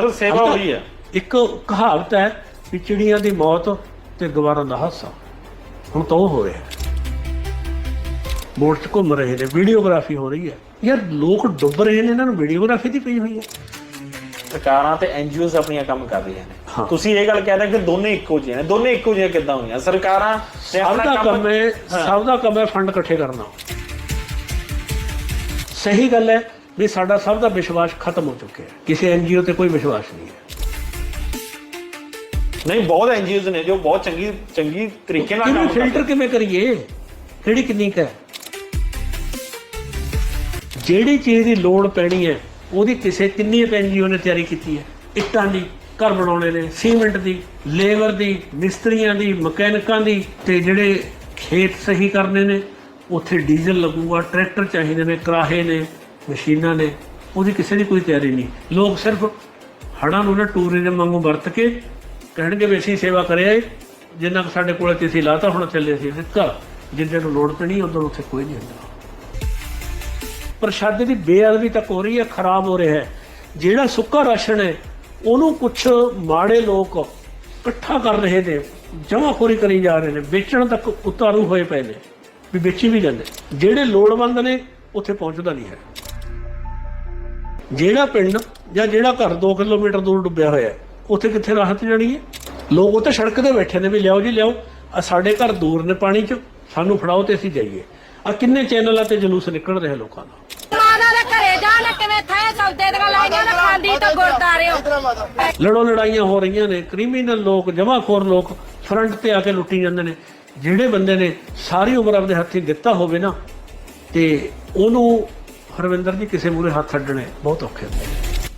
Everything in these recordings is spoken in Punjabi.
ਸਰ ਸੇਵਾ ਹੋਈ ਹੈ ਇੱਕ ਕਹਾਵਤ ਹੈ ਚਿੜੀਆਂ ਦੀ ਮੌਤ ਤੇ ਗਵਾਰਾਂ ਦਾ ਹਾਸਾ। ਹੁਣ ਤਾਂ ਉਹ ਹੋ ਰਿਹਾ ਬੋਟ 'ਚ ਘੁੰਮ ਰਹੇ ਨੇ ਵੀਡੀਓਗ੍ਰਾਫੀ ਹੋ ਰਹੀ ਹੈ। ਯਾਰ ਲੋਕ ਡੁੱਬ ਰਹੇ ਨੇ ਇਹਨਾਂ ਨੂੰ ਵੀਡੀਓਗ੍ਰਾਫੀ ਦੀ ਪਈ ਹੋਈ ਹੈ। ਸਰਕਾਰਾਂ ਤੇ ਐਨਜੀਓਜ਼ ਆਪਣੀਆਂ ਕੰਮ ਕਰ ਰਹੀਆਂ। ਨੇ। ਤੁਸੀਂ ਇਹ ਗੱਲ ਕਹਿ ਰਹੇ ਕਿ ਦੋਨੇ ਇੱਕੋ ਜਿਹੇ ਨੇ। ਦੋਨੇ ਇੱਕੋ ਜਿਹੇ ਕਿੱਦਾਂ ਹੋਈਆਂ? ਸਰਕਾਰਾਂ ਸਭ ਦਾ ਕੰਮ ਹਾਂ। ਸਭ ਦਾ ਕੰਮ ਹੈ ਫੰਡ ਇਕੱਠੇ ਕਰਨਾ। ਸਹੀ ਗੱਲ ਹੈ ਵੀ ਸਾਡਾ ਸਭ ਦਾ ਵਿਸ਼ਵਾਸ ਖਤਮ ਹੋ ਚੁੱਕਿਆ ਹੈ। ਕਿਸੇ ਐਨਜੀਓ ਤੇ ਕੋਈ ਵਿਸ਼ਵਾਸ ਨਹੀਂ ਹੈ। ਨਹੀਂ ਬਹੁਤ ਐਨਜੀਓਜ਼ ਨੇ ਜੋ ਬਹੁਤ ਚੰਗੀ ਚੰਗੀ ਤਰੀਕੇ ਨਾਲ ਕਿਵੇਂ ਫਿਲਟਰ ਕਿਵੇਂ ਕਰੀਏ? ਕਿਹੜੀ ਕਿੰਨੀ ਹੈ? ਜਿਹੜੀ ਚੀਜ਼ ਦੀ ਲੋੜ ਪੈਣੀ ਹੈ ਉਹਦੀ ਕਿਸੇ ਕਿੰਨੀ ਐਨਜੀਓ ਨੇ ਤਿਆਰੀ ਕੀਤੀ ਹੈ? ਇੱਟਾਂ ਦੀ ਘਰ ਬਣਾਉਣੇ ਨੇ ਸੀਮੈਂਟ ਦੀ ਲੇਬਰ ਦੀ ਮਿਸਤਰੀਆਂ ਦੀ ਮਕੈਨਿਕਾਂ ਦੀ ਤੇ ਜਿਹੜੇ ਖੇਤ ਸਹੀ ਕਰਨੇ ਨੇ ਉੱਥੇ ਡੀਜ਼ਲ ਲੱਗੂਗਾ ਟਰੈਕਟਰ ਚਾਹੀਦੇ ਨੇ ਕਰਾਹੇ ਨੇ ਮਸ਼ੀਨਾਂ ਨੇ, ਉਹਦੀ ਕਿਸੇ ਦੀ ਕੋਈ ਤਿਆਰੀ ਨਹੀਂ। ਲੋਕ ਸਿਰਫ ਹੜਾਂ ਨੂੰ ਨਾ ਟੂਰਿਜ਼ਮ ਵਾਂਗੂ ਵਰਤ ਕੇ ਕਹਿਣਗੇ ਵੀ ਅਸੀਂ ਸੇਵਾ ਕਰਿਆ ਏ, ਜਿੰਨਾ ਕੁ ਸਾਡੇ ਕੋਲ ਤੇ ਅਸੀਂ ਲਾਤਾ, ਹੁਣ ਚੱਲੇ ਸੀ ਘਰ ਜਿੰਨੇ ਨੂੰ ਲੋੜ ਪੈਣੀ ਉਦੋਂ ਉੱਥੇ ਕੋਈ ਨਹੀਂ ਹੁੰਦਾ। ਪ੍ਰਸ਼ਾਦੇ ਦੀ ਬੇਅਦਬੀ ਤੱਕ ਹੋ ਰਹੀ ਹੈ, ਖਰਾਬ ਹੋ ਰਿਹਾ ਹੈ। ਜਿਹੜਾ ਸੁੱਕਾ ਰਾਸ਼ਨ ਹੈ, ਉਹਨੂੰ ਕੁਝ ਮਾੜੇ ਲੋਕ ਇਕੱਠਾ ਕਰ ਰਹੇ ਨੇ, ਜਮਾਖੋਰੀ ਕਰੀ ਜਾ ਰਹੇ ਨੇ, ਵੇਚਣ ਤੱਕ ਉਤਾਰੂ ਹੋਏ ਪਏ ਨੇ, ਵੀ ਵੇਚੀ ਵੀ ਜਾਂਦੇ। ਜਿਹੜੇ ਲੋੜਵੰਦ ਨੇ, ਉੱਥੇ ਪਹੁੰਚਦਾ ਨਹੀਂ ਹੈ। ਜਿਹੜਾ ਪਿੰਡ ਜਾਂ ਜਿਹੜਾ ਘਰ 2 ਕਿਲੋਮੀਟਰ ਦੂਰ ਡੁੱਬਿਆ ਹੋਇਆ ਉੱਥੇ ਕਿੱਥੇ ਰਾਹਤ ਜਾਣੀ ਹੈ? ਲੋਕ ਉੱਥੇ ਸੜਕ ਤੇ ਬੈਠੇ ਨੇ ਵੀ ਲਿਆਓ ਜੀ ਲਿਆਓ। ਆ ਸਾਡੇ ਘਰ ਦੂਰ ਨੇ ਪਾਣੀ 'ਚ ਸਾਨੂੰ ਫੜਾਓ ਤੇ ਅਸੀਂ ਜਾਈਏ। ਆ ਕਿੰਨੇ ਚੈਨਲਾਂ ਤੇ ਜਲੂਸ ਨਿਕਲ ਰਿਹਾ ਲੋਕਾਂ ਦਾ? ਮਾਨਾ ਦੇ ਘਰੇ ਜਾਣ ਕਿਵੇਂ ਥਾਂ ਸੌਦੇ ਦੀਆਂ ਲਾਈਆਂ ਨਾ ਖਾਂਦੀ ਤਾਂ ਗੁਰਦਾਰਿਓ ਲੜੋ ਲੜਾਈਆਂ ਹੋ ਰਹੀਆਂ ਨੇ ਕ੍ਰਿਮੀਨਲ ਲੋਕ ਜਮਾਖੋਰ ਲੋਕ ਫਰੰਟ ਤੇ ਆ ਕੇ ਲੁੱਟੀ ਜਾਂਦੇ ਨੇ। ਜਿਹੜੇ ਬੰਦੇ ਨੇ ਸਾਰੀ ਉਮਰ ਆਪਣੇ ਹੱਥੀਂ ਦਿੱਤਾ ਹੋਵੇ ਨਾ ਤੇ ਉਹਨੂੰ ਹਰਵਿੰਦਰ ਜੀ ਕਿਸੇ ਮੂਰੇ ਹੱਥ ਅੱਡਣੇ ਬਹੁਤ ਔਖੇ ਹੁੰਦੇ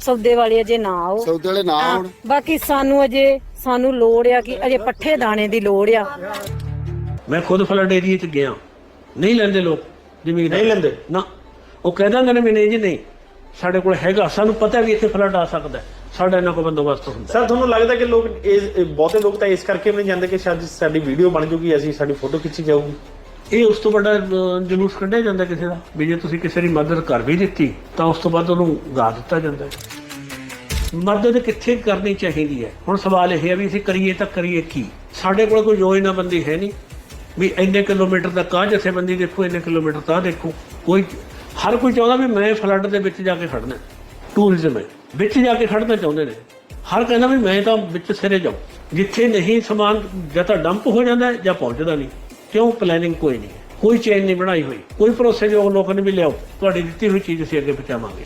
ਸੌਦੇ ਵਾਲੇ ਅਜੇ ਨਾ ਆਓ। ਸੌਦੇ ਵਾਲੇ ਨਾ ਆਉਣ। ਬਾਕੀ ਸਾਨੂੰ ਅਜੇ ਸਾਨੂੰ ਲੋੜ ਆ ਕਿ ਅਜੇ ਪੱਠੇ ਦਾਣੇ ਦੀ ਲੋੜ ਆ। ਮੈਂ ਖੁਦ ਫਲੱਡ ਏਰੀਏ 'ਚ ਗਿਆ। ਨਹੀਂ ਲੈਂਦੇ ਲੋਕ ਜ਼ਮੀਨ ਨਹੀਂ ਲੈਂਦੇ? ਨਾ। ਉਹ ਕਹਿ ਦਿੰਦੇ ਨੇ ਵੀ ਨਹੀਂ ਜੀ ਨਹੀਂ। ਸਾਡੇ ਕੋਲ ਹੈਗਾ। ਸਾਨੂੰ ਪਤਾ ਵੀ ਇੱਥੇ ਫਲੱਡ ਆ ਸਕਦਾ ਹੈ। ਸਾਡਾ ਇਹਨਾਂ ਕੋਲ ਬੰਦੋਬਸਤ ਹੁੰਦਾ ਸਰ ਤੁਹਾਨੂੰ ਲੱਗਦਾ ਕਿ ਲੋਕ ਇਹ ਬਹੁਤੇ ਲੋਕ ਤਾਂ ਇਸ ਕਰਕੇ ਵੀ ਨਹੀਂ ਜਾਂਦੇ ਕਿ ਸ਼ਾਇਦ ਸਾਡੀ ਵੀਡੀਓ ਬਣ ਜੂਗੀ ਅਸੀਂ ਸਾਡੀ ਫੋਟੋ ਖਿੱਚੀ ਜਾਊਗੀ? ਇਹ ਉਸ ਤੋਂ ਵੱਡਾ ਜਲੂਸ ਕੱਢਿਆ ਜਾਂਦਾ ਕਿਸੇ ਦਾ? ਵੀ ਜੇ ਤੁਸੀਂ ਕਿਸੇ ਦੀ ਮਦਦ ਕਰ ਵੀ ਦਿੱਤੀ, ਤਾਂ ਉਸ ਤੋਂ ਬਾਅਦ ਉਹਨੂੰ ਗਾ ਦਿੱਤਾ ਜਾਂਦਾ ਹੈ। ਮਦਦ ਕਿੱਥੇ ਕਰਨੀ ਚਾਹੀਦੀ ਹੈ? ਹੁਣ ਸਵਾਲ ਇਹ ਹੈ ਵੀ ਅਸੀਂ ਕਰੀਏ ਤਾਂ ਕਰੀਏ ਕੀ? ਸਾਡੇ ਕੋਲ ਕੋਈ ਯੋਜਨਾਬੰਦੀ ਹੈ ਨਹੀਂ। ਵੀ ਇੰਨੇ ਕਿਲੋਮੀਟਰ ਦਾ ਕਾਹ ਜਥੇਬੰਦੀ ਦੇਖੋ, ਇੰਨੇ ਕਿਲੋਮੀਟਰ ਤਾਂ ਦੇਖੋ। ਕੋਈ, ਹਰ ਕੋਈ ਚਾਹੁੰਦਾ ਵੀ ਮੈਂ ਫਲੱਡ ਦੇ ਵਿੱਚ ਜਾ ਕੇ ਖੜਨਾ ਟੂਰਿਜ਼ਮ ਹੈ। ਵਿੱਚ ਜਾ ਕੇ ਖੜਨਾ ਚਾਹੁੰਦੇ ਨੇ। ਹਰ ਕਹਿੰਦਾ ਵੀ ਮੈਂ ਤਾਂ ਵਿੱਚ ਸਿਰੇ ਜਾਉ ਜਿੱਥੇ ਨਹੀਂ ਸਮਾਨ ਜਾਂ ਤਾਂ ਡੰਪ ਹੋ ਜਾਂਦਾ ਜਾਂ ਪਹੁੰਚਦਾ ਨਹੀਂ। ਕਿਉਂ ਪਲੈਨਿੰਗ ਕੋਈ ਨਹੀਂ? ਕੋਈ ਚੇਨ ਨਹੀਂ ਬਣਾਈ ਹੋਈ। ਕੋਈ ਭਰੋਸੇਯੋਗ ਲੋਕ ਨੇ ਵੀ ਲਿਆਓ ਤੁਹਾਡੀ ਦਿੱਤੀ ਹੋਈ ਚੀਜ਼ ਅਸੀਂ ਅੱਗੇ ਪਹੁੰਚਾਵਾਂਗੇ।